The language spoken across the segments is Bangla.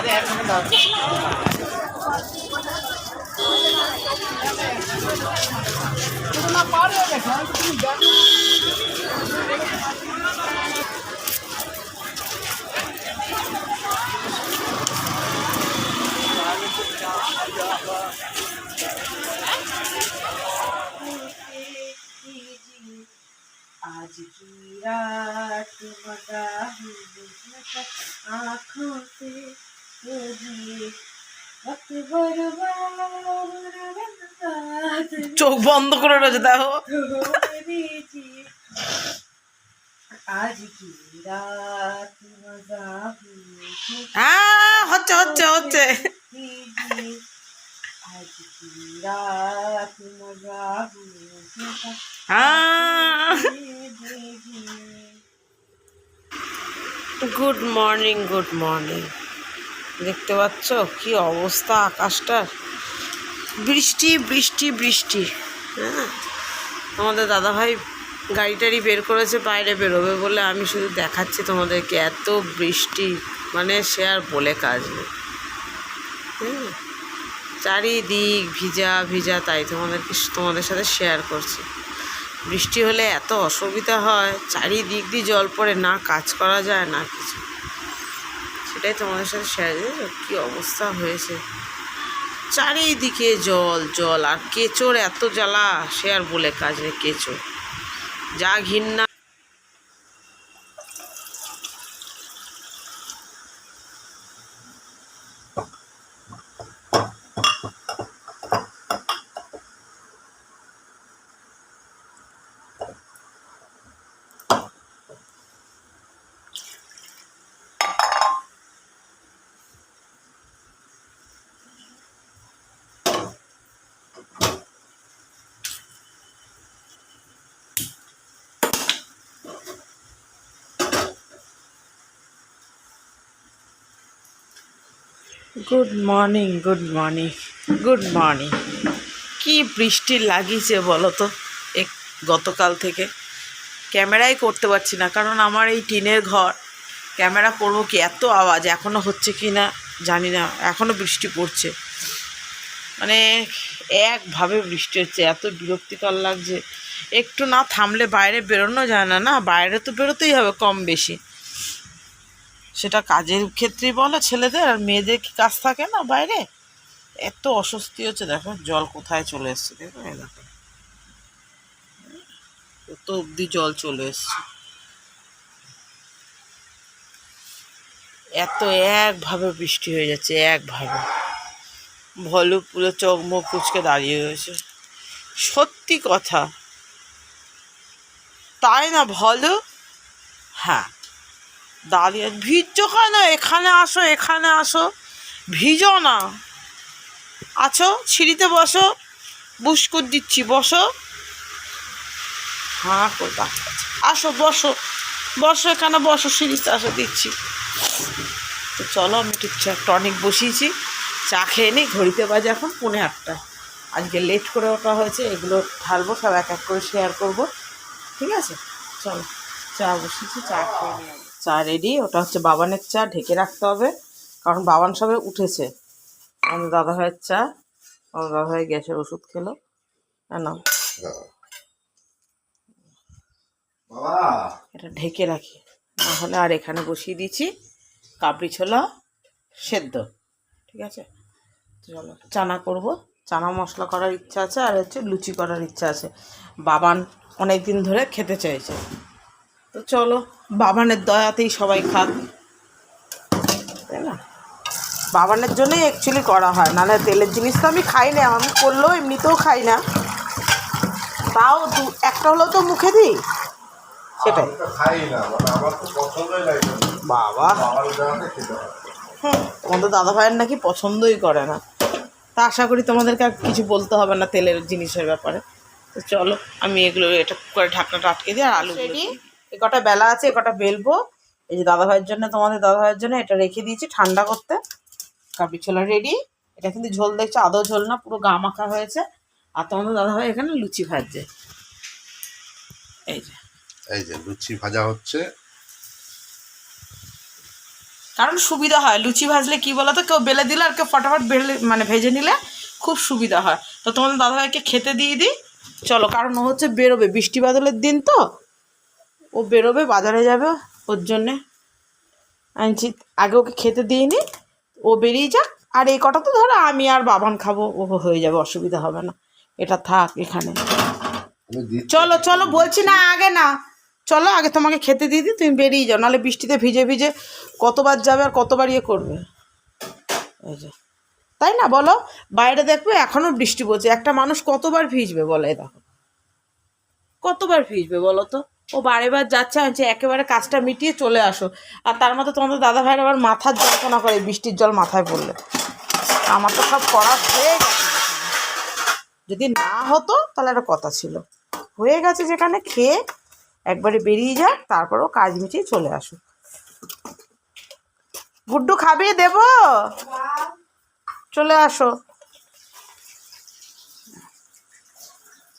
দাও आज की रात मजा आँखों से तुझे वक्त बर्बाद চোখ বন্ধ করে রয়েছে দেখো। হ্যাঁ, হচ্ছে হচ্ছে হচ্ছে। হ্যাঁ। Good morning good morning. দেখতে পাচ্ছ? কি অবস্থা আকাশটার? বৃষ্টি বৃষ্টি বৃষ্টি। হ্যাঁ? আমাদের দাদাভাই গাড়ি টাড়ি বের করেছে, বাইরে বেরোবে বলে আমি শুধু দেখাচ্ছি তোমাদেরকে। এত বৃষ্টি মানে সে আর বলে কাজ নেই। হ্যাঁ? চারিদিক ভিজা ভিজা, তাই তোমাদেরকে, তোমাদের সাথে শেয়ার করছি। বৃষ্টি হলে এত অসুবিধা হয়, চারিদিক দিয়ে জল পড়ে, না কাজ করা যায়, না কিছু। সেটাই তোমাদের সাথে শেয়ার কী অবস্থা হয়েছে। চারিদিকে জল জল, আর কেঁচোর এত জ্বালা, সে আর বলে কাজ নেই, কেঁচো। যা ঘিন্না good morning good morning good morning কি বৃষ্টি লাগিয়েছে বলো তো? এক গতকাল থেকে। ক্যামেরাই করতে পারছি না, কারণ আমার এই টিনের ঘর। ক্যামেরা করব কি? এত আওয়াজ এখনও হচ্ছে কি না জানি না। এখনও বৃষ্টি পড়ছে। মানে একভাবে বৃষ্টি হচ্ছে, এত বিরক্তিকর লাগছে। একটু না থামলে বাইরে বেরোনো যায় না না? বাইরে তো বেরোতেই হবে কম বেশি। সেটা কাজের ক্ষেত্রেই বলো, ছেলেদের আর মেয়েদের কি কাজ থাকে না বাইরে? এত অস্বস্তি হচ্ছে, দেখো, জল কোথায় চলে এসছে, দেখো দেখো। কত অবধি জল চলে এসছে। এত একভাবে বৃষ্টি হয়ে যাচ্ছে, একভাবে। ভলু পুরো চোখ মুখ কুচকে দাঁড়িয়ে রয়েছে। সত্যি কথা। তাই না ভলু হ্যাঁ। দাঁড়িয়ে ভিজছো কেন? এখানে আসো এখানে আসো। ভিজো না। আছো, সিঁড়িতে বসো, বুস্কুট দিচ্ছি, বসো। হ্যাঁ আসো, বসো। বসো এখানে, বসো, সিঁড়িতে আসো, দিচ্ছি। তো চলো, আমি একটু চা, টনিক বসিয়েছি। চা খেয়ে নিই, ঘড়িতে বাজে এখন পৌনে আটটা আজকে লেট করে ওঠা হয়েছে, এগুলো ঢালবো, সব এক এক করে শেয়ার করব। ঠিক আছে? চলো চা বসিয়েছি চা খেয়ে চা রেডি ওটা হচ্ছে বাবানের চা ঢেকে রাখতে হবে। কারণ বাবান সবে উঠেছে। আমাদের দাদা ভাইয়ের চা। আমার দাদা ভাই গ্যাসের ওষুধ খেলো। না বাবা! এটা ঢেকে রাখি। না হলে আর এখানে বসিয়ে দিয়েছি। কাবড়ি ছোলা সেদ্ধ। ঠিক আছে? চলো চানা করব। চানা মশলা করার ইচ্ছা আছে আর হচ্ছে লুচি করার ইচ্ছা আছে। বাবান অনেক দিন ধরে খেতে চাইছে। তো চলো বাবানের দয়াতেই সবাই খাক। তাই না? বাবানের জন্যই অ্যাকচুয়ালি করা হয় নাহলে তেলের জিনিস তো আমি খাই না আমি করলেও এমনিতেও খাই না। তাও দু একটা হলেও তো মুখে দিই। সেটাই। মানে। বাবা। হুম, তোমাদের দাদা ভাইয়ের নাকি পছন্দই করে না। তা আশা করি তোমাদেরকে আর কিছু বলতে হবে না তেলের জিনিসের ব্যাপারে। তো চলো আমি এগুলো এটা করে ঢাকনাটা আটকে দিই আর আলু রেডি এ কটা বেলা আছে এ কটা বেলবো। এই যে দাদা ভাইয়ের জন্য তোমাদের দাদা ভাইয়ের জন্য এটা রেখে দিয়েছি ঠান্ডা করতে। কাবলি ছোলা রেডি এটা কিন্তু ঝোল দেখছ আদৌ ঝোল না পুরো গা মাখা হয়েছে। আর তোমাদের দাদা ভাই এখানে লুচি ভাজছে। এই যে। এই যে লুচি ভাজা হচ্ছে। কারণ সুবিধা হয় লুচি ভাজলে কি বলো তো কেউ বেলে দিলে আর কেউ ফটাফট বেলে মানে ভেজে নিলে খুব সুবিধা হয়। তো তোমাদের দাদাভাইকে খেতে দিয়ে দিই। চলো কারণ ও হচ্ছে বেরোবে বৃষ্টি বাদলের দিন তো। ও বেরোবে বাজারে যাবে ওর জন্যে। আনছি আগে ওকে খেতে দিইনি ও বেরিয়ে যাক। আর এই কটা তো ধরো আমি আর বাবান খাব ও হয়ে যাবে অসুবিধা হবে না। এটা থাক এখানে। চলো চলো বলছি না আগে না। চলো আগে তোমাকে খেতে দিয়ে দিই তুমি বেরিয়ে যাও নাহলে বৃষ্টিতে ভিজে ভিজে কতবার যাবে আর কতবার ইয়ে করবে। তাই না? বলো বাইরে দেখবে এখনও বৃষ্টি পড়ছে একটা মানুষ কতবার ভিজবে বলে দেখো। কতবার ভিজবে বলো তো? ও বারে বার যাচ্ছে আমি বলছি, একেবারে কাজটা মিটিয়ে চলে আসো। আর তার মধ্যে তোমাদের দাদা ভাইয়ের আবার মাথার যন্ত্রণা করে বৃষ্টির জল মাথায় পড়লে। আমার তো সব করা হয়ে গেছে। যদি না হতো তাহলে একটা কথা ছিল। হয়ে গেছে যেখানে খেয়ে একবারে বেরিয়ে যাক, তারপরও কাজ মিটিয়ে চলে আসো গুড্ডু খাবি দেব? চলে আসো।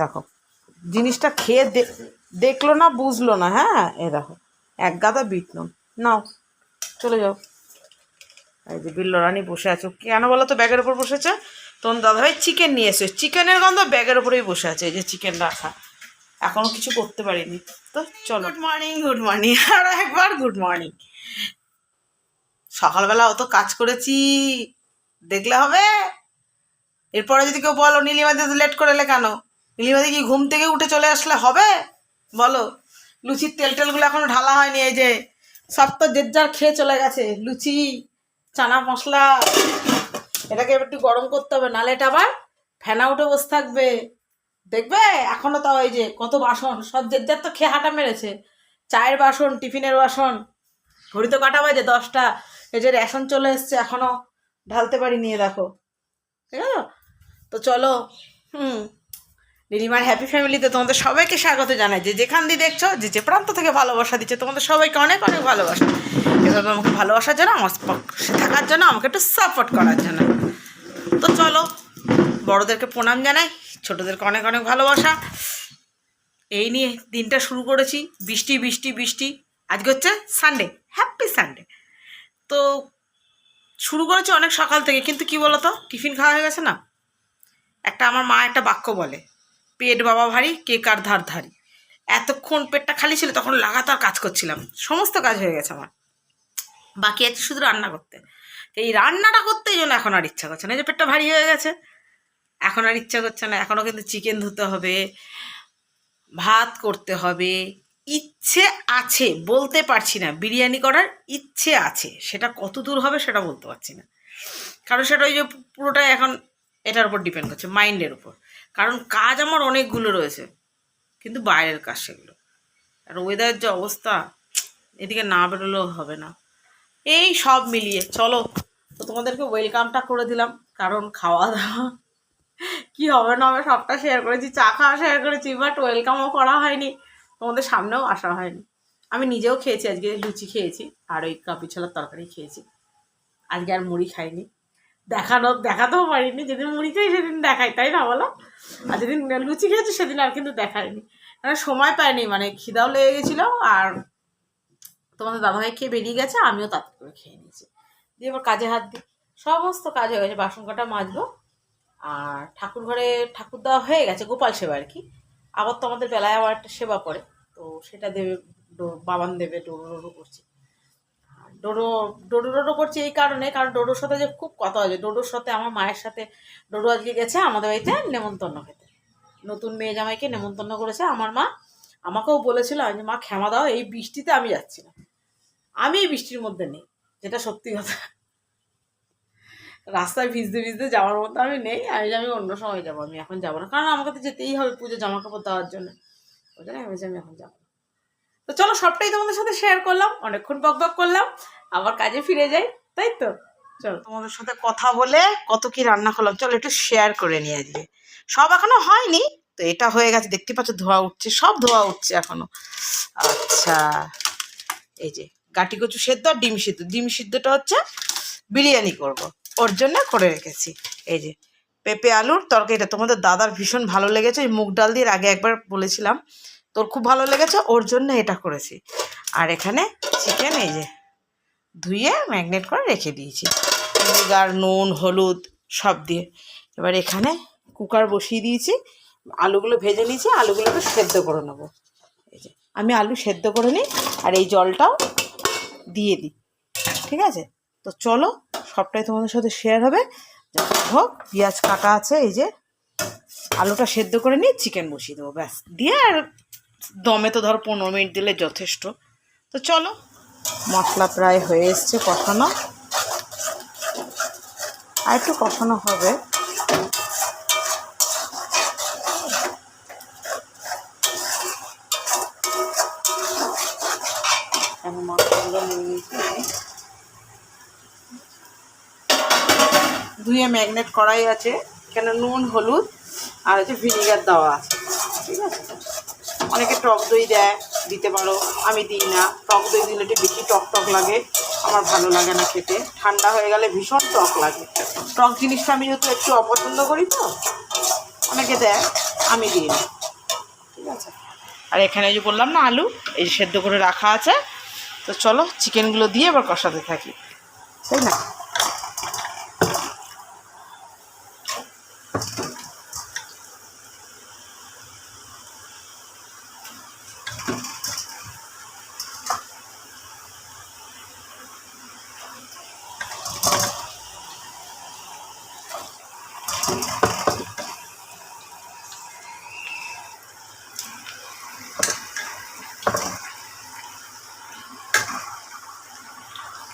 দেখো, জিনিসটা খেয়ে দেখল না, বুঝলো না হ্যাঁ? এ দেখো, এক গাদা বিট নুন। নাও, চলে যাও। এই যে বিল্লো রানী বসে আছে। কেন বলো তো ব্যাগের উপর বসেছে? তখন দাদাভাই চিকেন নিয়ে এসে চিকেনের গন্ধ ব্যাগের উপরেই বসে আছে, এই যে চিকেন রাখা। এখনও কিছু করতে পারিনি। তো চলো। গুড মর্নিং গুড মর্নিং আর একবার গুড মর্নিং সকালবেলা অত কাজ করেছি, দেখলে হবে? এরপরে যদি কেউ বলো নীলিমাদি লেট করে এলে কেন? নীলিমাদি কি ঘুম থেকে উঠে চলে আসলে হবে? বলো। লুচির তেল টেলগুলো এখনও ঢালা হয়নি, এই যে সব তো যে যার খেয়ে চলে গেছে। লুচি, চানা মশলা, এটাকে একটু গরম করতে হবে নাহলে এটা আবার ফেনা উঠে বসে থাকবে। দেখবে? এখনও তাও এই যে কত বাসন, সব যে তো খেয়ে হাঁটা মেরেছে। চায়ের বাসন, টিফিনের বাসন, ঘড়ি তো কাটা বাজে? দশটা। এই যে রেশন চলে এসছে, এখনও ঢালতে পারি নিয়ে দেখো। ঠিক আছে? তো চলো, হুম। রিমার হ্যাপি ফ্যামিলিতে তোমাদের সবাইকে স্বাগত জানাই। যে যেখান দিয়ে দেখছ, যে যে প্রান্ত থেকে ভালোবাসা দিচ্ছে, তোমাদের সবাইকে অনেক অনেক ভালোবাসা। এভাবে আমাকে ভালোবাসার জন্য, আমার থাকার জন্য, আমাকে একটু সাপোর্ট করার জন্য। তো চলো বড়োদেরকে প্রণাম জানাই, ছোটোদেরকে অনেক অনেক ভালোবাসা। এই নিয়ে দিনটা শুরু করেছি, বৃষ্টি বৃষ্টি বৃষ্টি। আজকে হচ্ছে সানডে হ্যাপি সানডে তো শুরু করেছি অনেক সকাল থেকে, কিন্তু কি বলতো, টিফিন খাওয়া হয়ে গেছে না? একটা আমার মা একটা বাক্য বলে, পেট বাবা ভারী, কে কার ধার ধারি? এতক্ষণ পেটটা খালি ছিল, তখন লাগাতার কাজ করছিলাম, সমস্ত কাজ হয়ে গেছে আমার। বাকি আছে শুধু রান্না করতে। এই রান্নাটা করতেই জন্য এখন আর ইচ্ছা করছে না যে পেটটা ভারী হয়ে গেছে এখন আর ইচ্ছা করছে না, এখনও কিন্তু চিকেন ধুতে হবে, ভাত করতে হবে, ইচ্ছে আছে, বলতে পারছি না, বিরিয়ানি করার ইচ্ছে আছে, সেটা কত দূর হবে সেটা বলতে পারছি না। কারণ সেটা ওই যে পুরোটাই এখন এটার উপর ডিপেন্ড করছে মাইন্ডের উপর। কারণ কাজ আমার অনেকগুলো রয়েছে, কিন্তু বাইরের কাজ সেগুলো। আর ওয়েদারের যে অবস্থা, এদিকে না বেরোলেও হবে না। এই সব মিলিয়ে, চলো, তো তোমাদেরকে ওয়েলকামটা করে দিলাম, কারণ খাওয়া দাওয়া কি হবে না হবে সবটা শেয়ার করেছি, চা খাওয়া শেয়ার করেছি বাট ওয়েলকামও করা হয়নি, তোমাদের সামনেও আসা হয়নি। আমি নিজেও খেয়েছি, আজকে লুচি খেয়েছি, আর ওই কাপি ছোলার তরকারি খেয়েছি। আজকে আর মুড়ি খাইনি। দেখানো, দেখাতেও পারিনি, যেদিন মুড়ি খাই সেদিন দেখাই, তাই না বলো? আর যেদিন লুচি খেয়েছি সেদিন আর কিন্তু দেখায়নি মানে সময় পাইনি মানে খিদাও লেগে গেছিল, আর তোমাদের দাদাভাই খেয়ে বেরিয়ে গেছে, আমিও তাতে করে খেয়ে নিয়েছি। দিয়ে এবার কাজে হাত দিই। সমস্ত কাজ হয়ে গেছে, বাসন কাটা মাজবো আর ঠাকুর ঘরে ঠাকুর দেওয়া হয়ে গেছে, গোপাল সেবা আর কি। আবার তো আমাদের বেলায় আবার একটা সেবা পড়ে তো সেটা দেবে বাবান দেবে, ডোরো ডোরো করছি। ডোরো ডোরো ডোরো করছি এই কারণে, কারণ ডোডোর সাথে যে খুব কথা হয়েছে ডোডোর সাথে আমার মায়ের সাথে ডোডো আজকে গেছে আমাদের বাড়িতে নেমন্তন্ন খেতে। নতুন মেয়ে জামাইকে নেমন্তন্ন করেছে আমার মা। আমাকেও বলেছিল আমি মা ক্ষমা দাও, এই বৃষ্টিতে আমি যাচ্ছি না। আমি এই বৃষ্টির মধ্যে নেই, যেটা সত্যি কথা। রাস্তায় ভিজতে ভিজতে যাওয়ার মতো আমি নেই আমি আমি অন্য সময় যাব, আমি এখন যাব না। কারণ আমাকে তো যেতেই হবে পুজো জামা কাপড় দেওয়ার জন্য। ওই জন্য আমি আমি এখন যাব তো চলো, সবটাই তোমাদের সাথে শেয়ার করলাম, অনেকক্ষণ বক বক করলাম, আবার কাজে ফিরে যাই, তাই তো? চলো। তোমাদের সাথে কথা বলে কত কি রান্না করলাম, চলো একটু শেয়ার করে নিয়ে আজকে। সব এখনও হয়নি, তো এটা হয়ে গেছে, দেখতে পাচ্ছ ধোয়া উঠছে, সব ধোয়া উঠছে এখনও। আচ্ছা এই যে গাটি কচু সেদ্ধ আর ডিম সিদ্ধ। ডিম সিদ্ধটা হচ্ছে বিরিয়ানি করব। ওর জন্য করে রেখেছি। এই যে, পেঁপে আলুর তরকারিটা তোমাদের দাদার ভীষণ ভালো লেগেছে। ওই মুগ ডাল দিয়ে আগে একবার বলেছিলাম, তোর খুব ভালো লেগেছে, ওর জন্য এটা করেছি। আর এখানে চিকেন এই যে, ধুয়ে ম্যাগনেট করে রেখে দিয়েছি। ভিনেগার নুন, হলুদ সব দিয়ে। এবার এখানে কুকার বসিয়ে দিয়েছি, আলুগুলো ভেজে নিয়েছি, আলুগুলোকে সেদ্ধ করে নেব। এই যে, আমি আলু সেদ্ধ করে নিই, আর এই জলটাও দিয়ে দিই। ঠিক আছে? তো চলো সবটাই তোমাদের সাথে শেয়ার হবে। হোক, পেঁয়াজ কাটা আছে, এই যে আলুটা সেদ্ধ করে নিয়ে চিকেন বসিয়ে দেবো, ব্যাস। দিয়ে আর দমে তো ধর পনেরো মিনিট দিলে যথেষ্ট। তো চলো, মশলা প্রায় হয়ে এসছে কখনো আর একটু কখনো হবে। ধুয়ে ম্যাগনেট করাই আছে, এখানে নুন, হলুদ, আর হচ্ছে ভিনিগার দেওয়া আছে, ঠিক আছে? অনেকে টক দই দেয়, দিতে পারো, আমি দিই না। টক দই দিলে একটু বেশি টক টক লাগে, আমার ভালো লাগে না খেতে। ঠান্ডা হয়ে গেলে ভীষণ টক লাগে। টক জিনিসটা আমি যেহেতু একটু অপছন্দ করি তো, অনেকে দেয়, আমি দিই না, ঠিক আছে? আর এখানে যে বললাম না, আলু, এই সেদ্ধ করে রাখা আছে, তো চলো চিকেনগুলো দিয়ে এবার কষাতে থাকি, তাই না?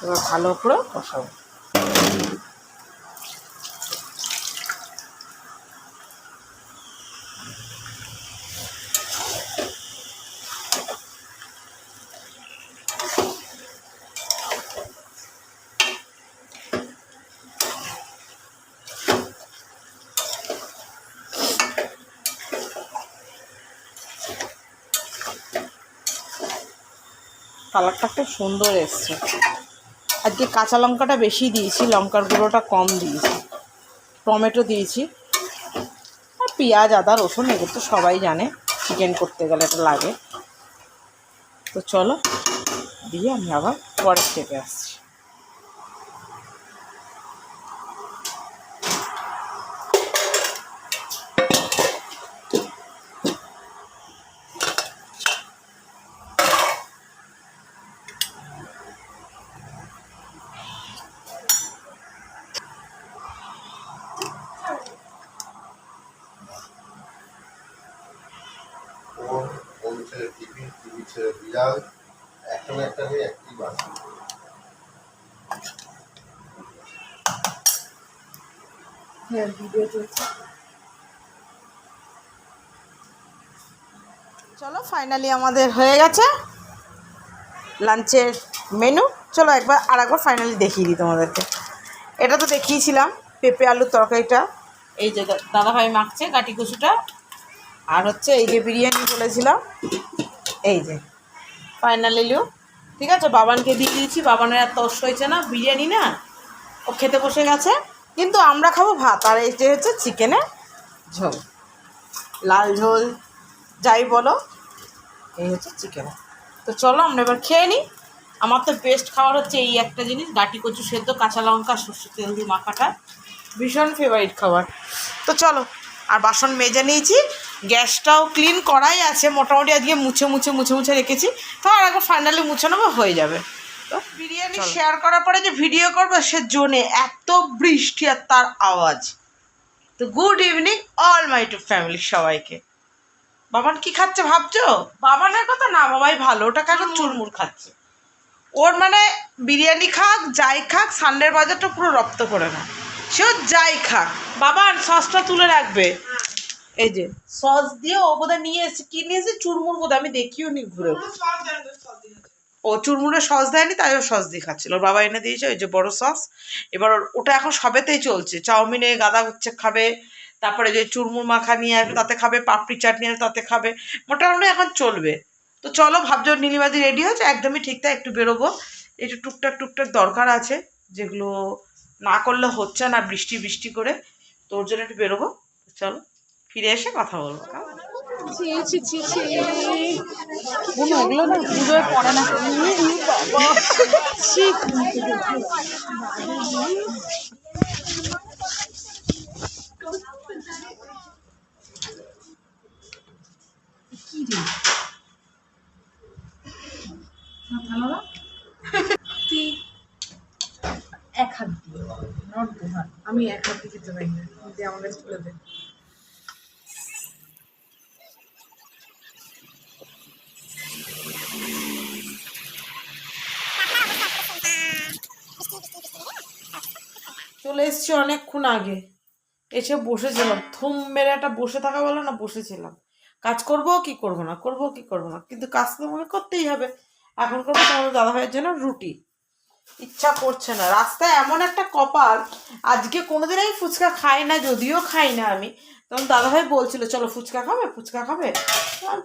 এবার ভালো করে কষাবো। কালারটা খুব সুন্দর এসছে। আজকে কাঁচা লঙ্কাটা বেশি দিয়েছি, লঙ্কার গুঁড়োটা কম দিয়েছি। টমেটো দিয়েছি। আর পেঁয়াজ, আদা, রসুন এগুলো তো সবাই জানে, চিকেন করতে গেলে এটা লাগে। তো চলো, দিয়ে আমি আবার পরের স্টেপে আসছি। একটা না একটা হয়ে একটি বাসি চলো ফাইনালি আমাদের হয়ে গেছে। লাঞ্চের মেনু চলো, একবার আর একবার ফাইনালি দেখিয়ে দিই তোমাদেরকে। এটা তো দেখিয়েছিলাম, পেঁপে আলুর তরকারিটা। এই যে দাদাভাই মাখছে, গাটি কচুটা। আর হচ্ছে এই যে বিরিয়ানি বলেছিলাম। এই যে। ফাইনালি লিও ঠিক আছে, বাবানকে দিয়ে দিয়েছি। বাবানের আর তস হয়েছে না, বিরিয়ানি না, ও খেতে বসে গেছে। কিন্তু আমরা খাব ভাত, আর এই যে হচ্ছে চিকেনের ঝোল। লাল ঝোল, যাই বলো, এই হচ্ছে চিকেন। তো চলো, আমরা এবার খেয়ে নিই। আমার তো বেস্ট খাবার হচ্ছে এই একটা জিনিস, ডাটি কচু সেদ্ধ, কাঁচা লঙ্কা, সর্ষে তেল দিয়ে মাখাটা। ভীষণ ফেভারিট খাবার। তো চলো, আর বাসন মেজে নিয়েছি। গ্যাসটাও ক্লিন করাই আছে মোটামুটি আজকে মুছে মুছে মুছে মুছে রেখেছি। তো আর একবার ফাইনালি মুছে নেব হয়ে যাবে। তো বিরিয়ানি শেয়ার করার পরে যে ভিডিও করব সে জোনে এত বৃষ্টি আর তার আওয়াজ। তো good evening all my to family সবাইকে। বাবান কি খাচ্ছে ভাবছ? বাবানের কথা না বাবাই ভালো। ওটাকে এখন চুরমুর। খাচ্ছে। ওর মানে বিরিয়ানি খাক যাই খাক সানডের বাজারটা পুরো রপ্ত করে না সেও যাই খাক। বাবান সসটা তুলে রাখবে। এই যে সস দিয়ে ও বোধহয় নিয়ে এসে কি নিয়ে এসে চুরমুর বোধহয় আমি দেখিও নি ঘুরে। ও চুরমুরে সস দেয়নি তাই ও সস দিয়ে খাচ্ছিল। ওর বাবা এনে দিয়েছে ওই যে বড় সস। এবার ওটা এখন সবেতেই চলছে। চাউমিনে গাদা হচ্ছে খাবে। তারপরে যে চুরমুর মাখা নিয়ে আসবে তাতে খাবে। পাপড়ি চাটনি আসবে তাতে খাবে। মোটামুটি এখন চলবে। তো চলো ভাবছ নীলিমাদি রেডি হয়েছে? একদমই ঠিক তাই একটু বেরোবো। একটু টুকটাক টুকটাক দরকার আছে যেগুলো না করলে হচ্ছে না বৃষ্টি বৃষ্টি করে। তোর জন্য একটু বেরোবো। চলো। ফিরে এসে কথা বলব এক হাত দিয়ে আমি এক হাত দিয়ে খেতে পারি না। দিয়ে আমার চলে এসছি অনেকক্ষণ আগে। এসে বসেছিলাম। থুম মেরে একটা বসে থাকা বলে না, বসেছিলাম। কাজ করব কি করব না, করব কি করব না। কিন্তু কাজ তো মনে করতেই হবে। এখন করব তোমাদের দাদা ভাইয়ের জন্য রুটি। ইচ্ছা করছে না। রাস্তায় এমন একটা কপাল, আজকে কোনোদিন আমি ফুচকা খাই না, যদিও খাই না আমি। তখন দাদাভাই বলছিল, চলো ফুচকা খাবে ফুচকা খাবে?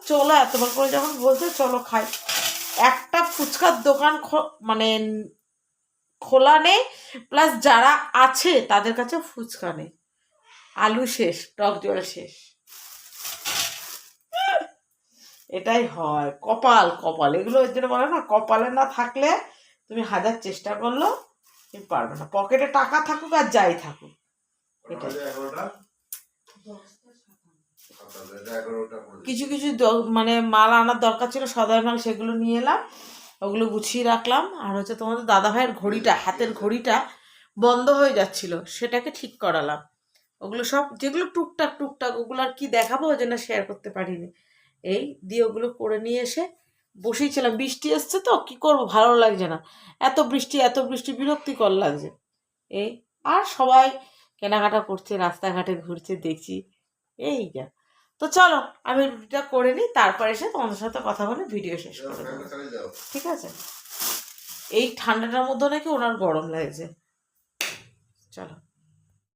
চলো, এতবার করে যখন বলছে, চলো খাই। একটা ফুচকার দোকান মানে খোলা নেই প্লাস যারা আছে তাদের কাছে ফুচকা নেই। আলু শেষ টক জল শেষ। এটাই হয়। কপাল কপাল। এগুলো এর জন্য বলে না কপালে না থাকলে তুমি হাজার চেষ্টা করল তুমি পারবে না। পকেটে টাকা থাকুক আর যাই থাকুক। এটাই। কিছু কিছু মানে মাল আনার দরকার ছিল সদাই মাল সেগুলো নিয়ে এলাম। ওগুলো গুছিয়ে রাখলাম। আর হচ্ছে তোমাদের দাদাভাইয়ের ঘড়িটা, হাতের ঘড়িটা বন্ধ হয়ে যাচ্ছিল, সেটাকে ঠিক করালাম। ওগুলো সব, যেগুলো টুকটাক টুকটাক, ওগুলো আর কি দেখাবো, ওই জন্য শেয়ার করতে পারিনি। এই দিয়ে ওগুলো করে নিয়ে এসে বসেই ছিলাম বৃষ্টি এসছে তো, কি করব? ভালো লাগছে না। এত বৃষ্টি এত বৃষ্টি, বিরক্তিকর লাগছে। এই, আর সবাই কেনাকাটা করছে, রাস্তাঘাটে ঘুরছে, দেখছি। এই যা। তো চলো, আমি রুটিটা করে নিই, তারপর এসে তোমাদের সাথে কথা বলে ভিডিও শেষ করে। ঠিক আছে? এই ঠান্ডাটার মধ্যে নাকি ওনার গরম লাগছে। চলো।